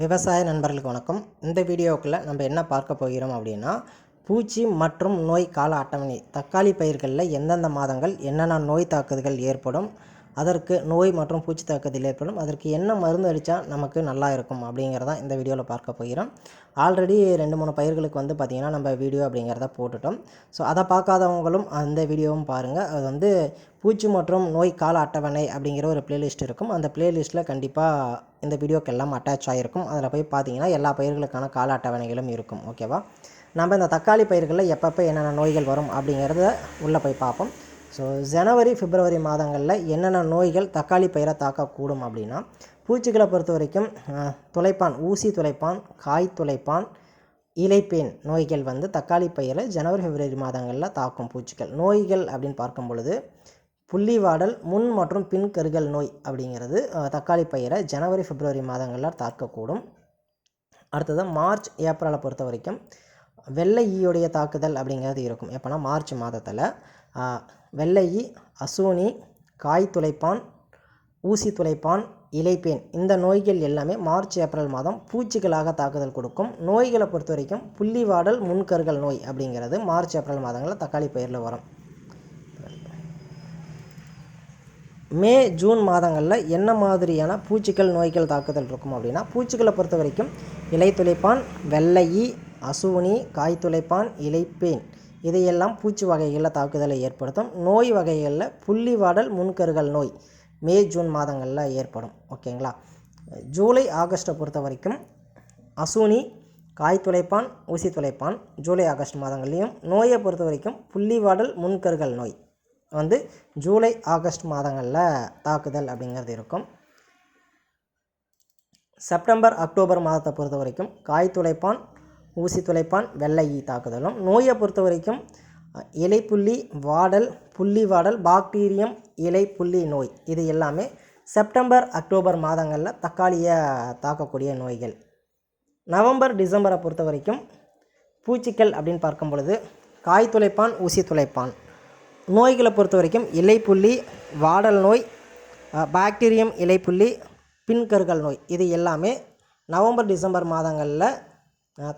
விவசாய நண்பர்களுக்கு வணக்கம். இந்த வீடியோக்குள்ளே நம்ம என்ன பார்க்க போகிறோம் அப்படின்னா பூச்சி மற்றும் நோய் கால அட்டவணை. தக்காளி பயிர்களில் எந்தெந்த மாதங்கள் என்னென்ன நோய் தாக்குதல்கள் ஏற்படும்? அதற்கு நோய் மற்றும் பூச்சி தாக்குதல் ஏற்படும் அதற்கு என்ன மருந்து அடித்தா நமக்கு நல்லா இருக்கும் அப்படிங்கிறதான் இந்த வீடியோவில் பார்க்க போகிறோம். ஆல்ரெடி ரெண்டு மூணு பயிர்களுக்கு வந்து பார்த்திங்கன்னா நம்ம வீடியோ அப்படிங்கிறத போட்டுட்டோம். ஸோ அதை பார்க்காதவங்களும் அந்த வீடியோவும் பாருங்கள் அது வந்து பூச்சி மற்றும் நோய் கால அட்டவணை அப்படிங்கிற ஒரு பிளேலிஸ்ட் இருக்கும். அந்த பிளேலிஸ்ட்டில் கண்டிப்பாக இந்த வீடியோக்கு எல்லாம் அட்டாச் ஆகிருக்கும் அதில் போய் பார்த்தீங்கன்னா எல்லா பயிர்களுக்கான கால அட்டவணைகளும் இருக்கும். ஓகேவா நம்ம இந்த தக்காளி பயிர்களில் எப்பப்போ என்னென்ன நோய்கள் வரும் அப்படிங்கிறத உள்ளே போய் பார்ப்போம். ஸோ ஜனவரி பிப்ரவரி மாதங்களில் என்னென்ன நோய்கள் தக்காளி பயிரை தாக்கக்கூடும் அப்படின்னா பூச்சிகளை பொறுத்த வரைக்கும் துளைப்பான் ஊசி துளைப்பான் காய் துளைப்பான் இலைப்பேன் நோய்கள் வந்து தக்காளி பயிரை ஜனவரி பிப்ரவரி மாதங்களில் தாக்கும் பூச்சிகள். நோய்கள் அப்படின்னு பார்க்கும் பொழுது புள்ளிவாடல் முன் மற்றும் பின் கருகல் நோய் அப்படிங்கிறது தக்காளி பயிரை ஜனவரி பிப்ரவரி மாதங்களில் தாக்கக்கூடும். அடுத்தது மார்ச் ஏப்ரலை பொறுத்த வரைக்கும் வெள்ளை ஈயுடைய தாக்குதல் அப்படிங்கிறது இருக்கும். எப்போனா மார்ச் மாதத்தில் வெள்ளை ஈ அசூனி காய் துளைப்பான் ஊசி துளைப்பான் இலைப்பேன் இந்த நோய்கள் எல்லாமே மார்ச் ஏப்ரல் மாதம் பூச்சிகளாக தாக்குதல் கொடுக்கும். நோய்களை பொறுத்த வரைக்கும் புள்ளிவாடல் முன்கருகல் நோய் அப்படிங்கிறது மார்ச் ஏப்ரல் மாதங்களில் தக்காளி பயிரில் வரும். மே ஜூன் மாதங்களில் என்ன மாதிரியான பூச்சிகள் நோய்கள் தாக்குதல் இருக்கும் அப்படின்னா பூச்சிகளை பொறுத்த வரைக்கும் இலை துளைப்பான் வெள்ளை ஈ அசுவினி காய் துளைப்பான் இலைப்பேன். இதையெல்லாம் பூச்சி வகைகளில் தாக்குதலை ஏற்படுத்தும். நோய் வகைகளில் புள்ளிவாடல் முன்கருகல் நோய் மே ஜூன் மாதங்களில் ஏற்படும். ஓகேங்களா? ஜூலை ஆகஸ்ட்டை பொறுத்த வரைக்கும் அசூனி காய் துளைப்பான் ஊசி துளைப்பான் ஜூலை ஆகஸ்ட் மாதங்கள்லேயும். நோயை பொறுத்த வரைக்கும் புள்ளிவாடல் முன்கருகல் நோய் வந்து ஜூலை ஆகஸ்ட் மாதங்களில் தாக்குதல் அப்படிங்கிறது இருக்கும். செப்டம்பர் அக்டோபர் மாதத்தை பொறுத்த வரைக்கும் காய் துளைப்பான் ஊசி துளைப்பான் வெள்ளை ஈ தாக்குதலும். நோயை பொறுத்த வரைக்கும் இலைப்புள்ளி வாடல் புள்ளி வாடல் பாக்டீரியம் இலை புள்ளி நோய் இது எல்லாமே செப்டம்பர் அக்டோபர் மாதங்களில் தக்காளியை தாக்கக்கூடிய நோய்கள். நவம்பர் டிசம்பரை பொறுத்த வரைக்கும் பூச்சிக்கள் அப்படின்னு பார்க்கும் பொழுது காய் துளைப்பான் ஊசி துளைப்பான். நோய்களை பொறுத்த வரைக்கும் இலைப்புள்ளி வாடல் நோய் பாக்டீரியம் இலைப்புள்ளி பின்கருகல் நோய் இது எல்லாமே நவம்பர் டிசம்பர் மாதங்களில்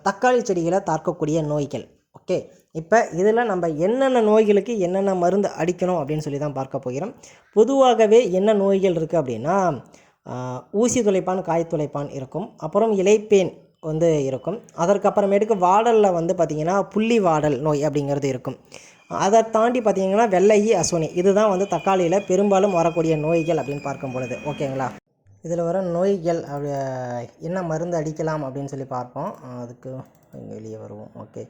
தக்காளி செடிகளை தாக்கக்கூடிய நோய்கள். ஓகே? இப்போ இதில் நம்ம என்னென்ன நோய்களுக்கு என்னென்ன மருந்து அடிக்கணும் அப்படின்னு சொல்லி தான் பார்க்க போகிறோம். பொதுவாகவே என்ன நோய்கள் இருக்குது அப்படின்னா ஊசி துளைப்பான் காய் துளைப்பான் இருக்கும். அப்புறம் இலைப்பேன் வந்து இருக்கும். அதற்கப்புறமேட்டுக்கு வாடலில் வந்து பார்த்திங்கன்னா புள்ளி வாடல் நோய் அப்படிங்கிறது இருக்கும். அதை தாண்டி பார்த்திங்கன்னா வெள்ளை அஸ்வினி இதுதான் வந்து தக்காளியில் பெரும்பாலும் வரக்கூடிய நோய்கள் அப்படின்னு பார்க்கும் பொழுது. ஓகேங்களா? இதில் வர நோய்கள் அப்படி என்ன மருந்து அடிக்கலாம் அப்படின்னு சொல்லி பார்ப்போம். அதுக்கு இங்கே வெளியே வருவோம். ஓகே.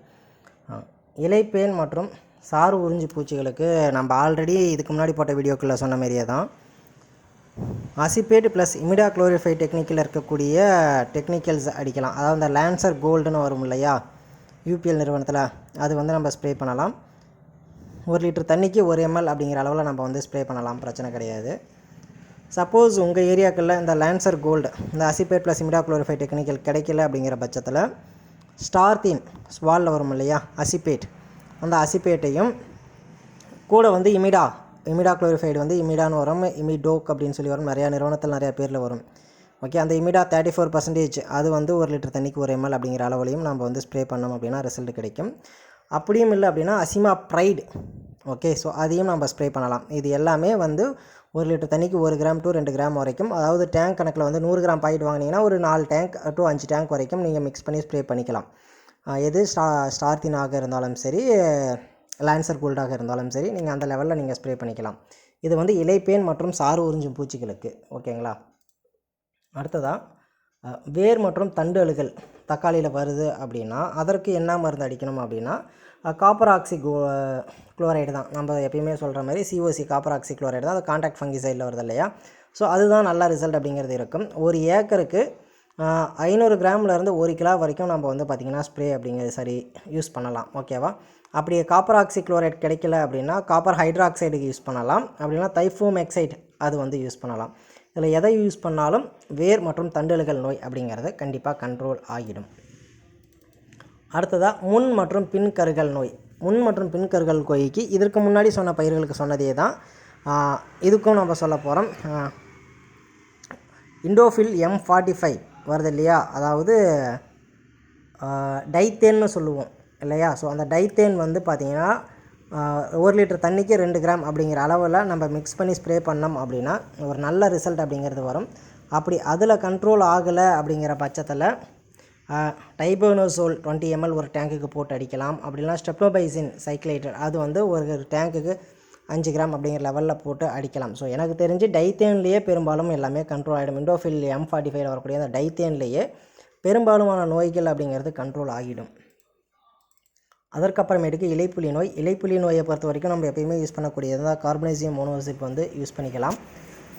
இலைப்பேன் மற்றும் சாறு உறிஞ்சி பூச்சிகளுக்கு நம்ம ஆல்ரெடி இதுக்கு முன்னாடி போட்ட வீடியோக்குள்ளே சொன்ன மாதிரியே தான். அசிபேட் ப்ளஸ் இமிடா குளோரிஃபை டெக்னிக்கில் இருக்கக்கூடிய டெக்னிக்கல்ஸ் அடிக்கலாம். அதாவது அந்த லான்சர் கோல்டுன்னு வரும் இல்லையா? யூபிஎல் நிறுவனத்தில் அது வந்து நம்ம ஸ்ப்ரே பண்ணலாம். ஒரு லிட்டர் தண்ணிக்கு ஒரு எம்எல் அப்படிங்கிற அளவில் நம்ம வந்து ஸ்ப்ரே பண்ணலாம். பிரச்சனை கிடையாது. சப்போஸ் உங்கள் ஏரியாக்களில் இந்த லான்சர் கோல்டு இந்த acephate plus imida glorify technical கிடைக்கல அப்படிங்கிற பட்சத்தில் ஸ்டார்தீன் ஸ்வாலில் வரும் இல்லையா? அசிபேட் அந்த அசிபேட்டையும் கூட வந்து இமிடா இமிடா குளோரிஃபைடு வந்து இமிடான்னு வரும் இமிடோக் அப்படின்னு சொல்லி வரும் நிறையா நிறுவனத்தில் நிறையா பேரில் வரும். ஓகே அந்த இமிடா தேர்ட்டி ஃபோர் பர்சன்டேஜ் அது வந்து ஒரு லிட்டர் தண்ணிக்கு ஒரு எம்எல் அப்படிங்கிற அளவுலையும் நம்ம வந்து ஸ்ப்ரே பண்ணோம் அப்படின்னா ரிசல்ட் கிடைக்கும். அப்படியும் இல்லை அப்படின்னா அசிமா ப்ரைடு ஓகே ஸோ அதையும் நம்ம ஸ்ப்ரே பண்ணலாம். இது எல்லாமே வந்து ஒரு லிட்டர் தண்ணிக்கு ஒரு கிராம் டு ரெண்டு கிராம் வரைக்கும். அதாவது டேங்க் கணக்கில் வந்து நூறு கிராம் பாக்கெட் வாங்கினீங்கன்னா ஒரு நாலு டேங்க் டு அஞ்சு டேங்க் வரைக்கும் நீங்கள் மிக்ஸ் பண்ணி ஸ்ப்ரே பண்ணிக்கலாம். எது ஸ்டா ஸ்டார்த்தினாக இருந்தாலும் சரி லான்சர் கோல்டாக இருந்தாலும் சரி நீங்கள் அந்த லெவலில் நீங்கள் ஸ்ப்ரே பண்ணிக்கலாம். இது வந்து இலைப்பேன் மற்றும் சாறு உறிஞ்சும் பூச்சிகளுக்கு. ஓகேங்களா? அடுத்ததாக வேர் மற்றும் தண்டு அழுகல் தக்காளியில் வருது அப்படின்னா அதற்கு என்ன மருந்து அடிக்கணும் அப்படின்னா காப்பர் ஆக்சி குளோ குளோரைடு தான். நம்ம எப்பயுமே சொல்கிற மாதிரி சிஓசி காப்பர் ஆக்சி குளோரைடு தான். அது கான்டாக்ட் ஃபங்கி சைடில் வருது இல்லையா? ஸோ அதுதான் நல்ல ரிசல்ட் அப்படிங்கிறது இருக்கும். ஒரு ஏக்கருக்கு ஐநூறு கிராம்லேருந்து ஒரு கிலோ வரைக்கும் நம்ம வந்து பார்த்திங்கன்னா ஸ்ப்ரே அப்படிங்கிறது சரி யூஸ் பண்ணலாம். ஓகேவா அப்படி காப்பர் ஆக்சி குளோரைட் கிடைக்கல அப்படின்னா காப்பர் ஹைட்ராக்சைடுக்கு யூஸ் பண்ணலாம். அப்படின்னா தைஃபோம் எக்ஸைட் அது வந்து யூஸ் பண்ணலாம். இதில் எதை யூஸ் பண்ணாலும் வேர் மற்றும் தண்டல்கள் நோய் அப்படிங்கிறது கண்டிப்பாக கண்ட்ரோல் ஆகிடும். அடுத்ததாக முன் மற்றும் பின் கருகல் நோய். முன் மற்றும் பின் கருகல் நோய்க்கு இதற்கு முன்னாடி சொன்ன பயிர்களுக்கு சொன்னதே தான். இதுக்கும் நம்ம சொல்ல போகிறோம் இண்டோஃபில் எம் ஃபார்ட்டி ஃபைவ் வருது இல்லையா? அதாவது டைத்தேன்னு சொல்லுவோம் இல்லையா? ஸோ அந்த டைத்தேன் வந்து பார்த்திங்கன்னா ஒரு லிட்டர் தண்ணிக்கு ரெண்டு கிராம் அப்படிங்கிற அளவில் நம்ம மிக்ஸ் பண்ணி ஸ்ப்ரே பண்ணோம் அப்படின்னா ஒரு நல்ல ரிசல்ட் அப்படிங்கிறது வரும். அப்படி அதில் கண்ட்ரோல் ஆகலை அப்படிங்கிற பட்சத்தில் டைபோனோசோல் டுவெண்ட்டி எம்எல் ஒரு டேங்குக்கு போட்டு அடிக்கலாம். அப்படின்னா ஸ்டெப்ளோபைசின் சைக்ளேட்டர் அது வந்து ஒரு டேங்குக்கு அஞ்சு கிராம் அப்படிங்கிற லெவலில் போட்டு அடிக்கலாம். ஸோ எனக்கு தெரிஞ்சு டைத்தேன்லேயே பெரும்பாலும் எல்லாமே கண்ட்ரோல் ஆகிடும் இண்டோஃபில் எம் ஃபார்ட்டி ஃபைவ் வரக்கூடிய அந்த டைத்தேன்லேயே பெரும்பாலுமான நோய்கள் அப்படிங்கிறது கண்ட்ரோல் ஆகிடும். அதற்கப்புறமேட்டுக்கு இலைப்புலி நோய். இலைப்புலி நோயை பொறுத்த வரைக்கும் நம்ம எப்பயுமே யூஸ் பண்ணக்கூடியது தான். கார்பனைசியம் மோனோசிப் வந்து யூஸ் பண்ணிக்கலாம்.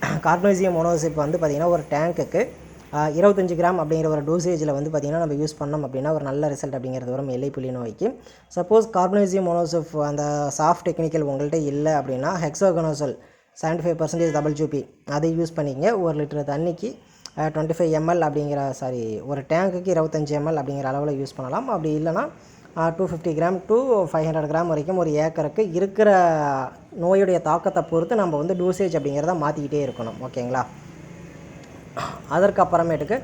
கார்பனைசியம் மோனோசிப் வந்து பார்த்திங்கன்னா ஒரு டேங்க்குக்கு இருபத்தஞ்சி கிராம் அப்படிங்கிற ஒரு டோசேஜில் வந்து பார்த்திங்கன்னா நம்ம யூஸ் பண்ணோம் அப்படின்னா ஒரு நல்ல ரிசல்ட் அப்படிங்கிறது வரும் இலைப்புலி நோய்க்கு. சப்போஸ் கார்பனைசியம் மோனோசிப் அந்த சாஃப்ட் டெக்னிக்கல் உங்கள்கிட்ட இல்லை அப்படின்னா hexaconazole seventy five percentage double Zupee அதை யூஸ் பண்ணிக்கங்க. ஒரு லிட்டர் தண்ணிக்கு டுவெண்ட்டி ஃபைவ் எம்எல் அப்படிங்கிற சாரி ஒரு டேங்குக்கு இருபத்தஞ்சி எம்எல் அப்படிங்கிற அளவில் யூஸ் பண்ணலாம். அப்படி இல்லைனா two fifty gram two five hundred gram வரைக்கும் ஒரு ஏக்கருக்கு இருக்கிற நோயுடைய தாக்கத்தை பொறுத்து நம்ம வந்து டூசேஜ் அப்படிங்கிறத மாற்றிக்கிட்டே இருக்கணும் ஓகேங்களா? அதற்கப்புறமேட்டுக்கு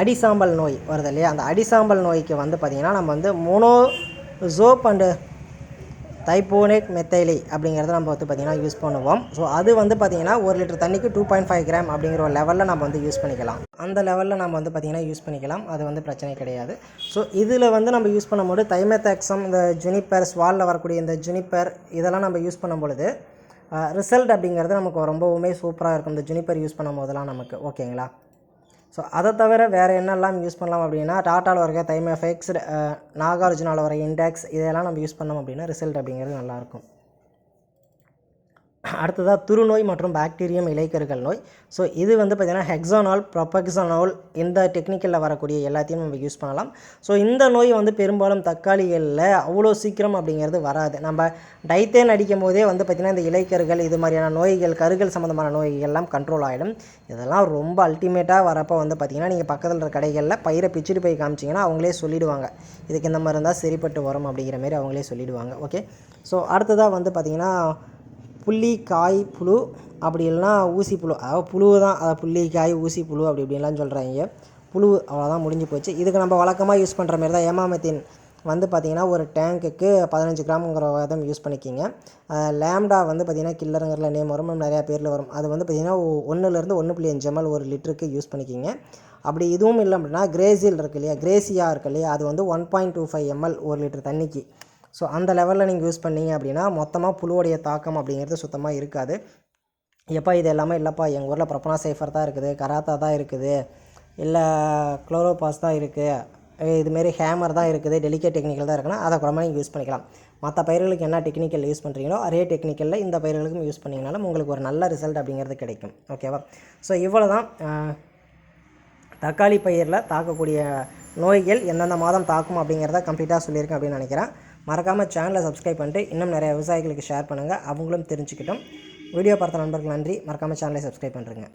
அடிசாம்பல் நோய் வருது இல்லையா? அந்த அடிசாம்பல் நோய்க்கு வந்து பார்த்திங்கன்னா நம்ம வந்து மோனோ ஜோப் அண்டு தைப்போனேட் மெத்தைலி அப்படிங்கிறத நம்ம வந்து பார்த்திங்கன்னா யூஸ் பண்ணுவோம். ஸோ அது வந்து பார்த்திங்கன்னா ஒரு லிட்டர் தண்ணிக்கு டூ பாயிண்ட் ஃபைவ் கிராம் அப்படிங்கிற ஒரு லெவலில் நம்ம வந்து யூஸ் பண்ணிக்கலாம். அந்த லெவலில் நம்ம வந்து பார்த்திங்கன்னா யூஸ் பண்ணிக்கலாம். அது வந்து பிரச்சனை கிடையாது. ஸோ இதில் வந்து நம்ம யூஸ் பண்ணும்போது தைமெத்தாக்சம் இந்த ஜுனிப்பர் ஸ்வாலில் வரக்கூடிய இந்த ஜுனிப்பர் இதெல்லாம் நம்ம யூஸ் பண்ணும் பொழுது ரிசல்ட் அப்படிங்கிறது நமக்கு ரொம்பவுமே சூப்பராக இருக்கும். இந்த ஜுனிப்பர் யூஸ் பண்ணும் போதெல்லாம் நமக்கு. ஓகேங்களா ஸோ அதை தவிர வேறு என்னெல்லாம் யூஸ் பண்ணலாம் அப்படின்னா டாட்டாவில் வர தைமஃபெக்ஸ் நாகார்ஜுனாவில் வர இண்டெக்ஸ் இதெல்லாம் நம்ம யூஸ் பண்ணோம் அப்படின்னா ரிசல்ட் அப்படிங்கிறது நல்லாயிருக்கும் அடுத்ததாக துருநோய் மற்றும் பாக்டீரியம் இலைக்கருகள் நோய். ஸோ இது வந்து பார்த்திங்கன்னா ஹெக்ஸானால் ப்ரொபக்ஸானால் இந்த டெக்னிக்கலில் வரக்கூடிய எல்லாத்தையும் நம்ம யூஸ் பண்ணலாம். ஸோ இந்த நோய் வந்து பெரும்பாலும் தக்காளிகளில் அவ்வளோ சீக்கிரம் அப்படிங்கிறது வராது. நம்ம டைத்தேன் அடிக்கும் போதே வந்து பார்த்திங்கன்னா இந்த இலைக்கருகள் இது மாதிரியான நோய்கள் கருகள் சம்மந்தமான நோய்கள்லாம் கண்ட்ரோல் ஆகிடும் இதெல்லாம் ரொம்ப அல்டிமேட்டாக வரப்போ வந்து பார்த்திங்கன்னா நீங்கள் பக்கத்தில் இருக்கிற கடைகளில் பயிரை பிச்சுட்டு போய் காமிச்சிங்கன்னா அவங்களே சொல்லிவிடுவாங்க இதுக்கு இந்த மாதிரி இருந்தால் சரிப்பட்டு வரும் அப்படிங்கிற மாதிரி அவங்களே சொல்லிவிடுவாங்க ஓகே ஸோ அடுத்ததாக வந்து பார்த்திங்கன்னா புள்ளி காய் புழு அப்படி இல்லைனா ஊசி புழு. அதாவது புழு தான் அதாவது புள்ளி காய் ஊசி புழு அப்படி இப்படின்லாம் சொல்கிறாங்க புழு அவ்வளோதான் முடிஞ்சு போச்சு. இதுக்கு நம்ம வழக்கமாக யூஸ் பண்ணுற மாதிரி தான் ஏமாமத்தின் வந்து பார்த்திங்கன்னா ஒரு டேங்க்குக்கு பதினஞ்சு கிராமுங்கிற விதம் யூஸ் பண்ணிக்கிங்க. லேம்டா வந்து பார்த்திங்கன்னா கில்லருங்கிற நேம் வரும். நிறையா பேரில் வரும். அது வந்து பார்த்திங்கன்னா ஒன்றுலேருந்து ஒன்று புள்ளி அஞ்சு எம்எல் ஒரு லிட்டருக்கு யூஸ் பண்ணிக்கிங்க. அப்படி இதுவும் இல்லை அப்படின்னா கிரேசில் இருக்கு இல்லையா? கிரேசியா இருக்கு இல்லையா? அது வந்து one point two five ML ஒரு லிட்டர் தண்ணிக்கு. ஸோ அந்த லெவலில் நீங்கள் யூஸ் பண்ணீங்க அப்படின்னா மொத்தமாக புழுவோடைய தாக்கம் அப்படிங்கிறது சுத்தமாக இருக்காது. எப்பா இது எல்லாமே இல்லைப்பா எங்கள் ஊரில் ப்ரொப்பனா சேஃபர் தான் இருக்குது கராத்தா தான் இருக்குது இல்லை குளோரோபாஸ் தான் இருக்குது இதுமாரி ஹேமர் தான் இருக்குது டெலிகேட் டெக்னிக்கல் தான் இருக்குன்னா அதை குறமாக நீங்கள் யூஸ் பண்ணிக்கலாம். மற்ற பயிர்களுக்கு என்ன டெக்னிக்கல் யூஸ் பண்ணுறீங்களோ அதே டெக்னிக்கலில் இந்த பயிர்களுக்கும் யூஸ் பண்ணிங்கனாலும் உங்களுக்கு ஒரு நல்ல ரிசல்ட் அப்படிங்கிறது கிடைக்கும். ஓகேவா ஸோ இவ்வளோ தான் தக்காளி பயிரில் தாக்கக்கூடிய நோய்கள் எந்தெந்த மாதம் தாக்கும் அப்படிங்கிறத கம்ப்ளீட்டாக சொல்லியிருக்கேன் அப்படின்னு நினைக்கிறேன். மறக்காமல் சேனலை சப்ஸ்கிரைப் பண்ணிட்டு இன்னும் நிறைய விவசாயிகளுக்கு ஷேர் பண்ணுங்கள் அவங்களும் தெரிஞ்சுக்கிட்டோம். வீடியோ பார்த்த நண்பர்கள் நன்றி. மறக்காமல் சேனலை சப்ஸ்கிரைப் பண்ணுறேங்க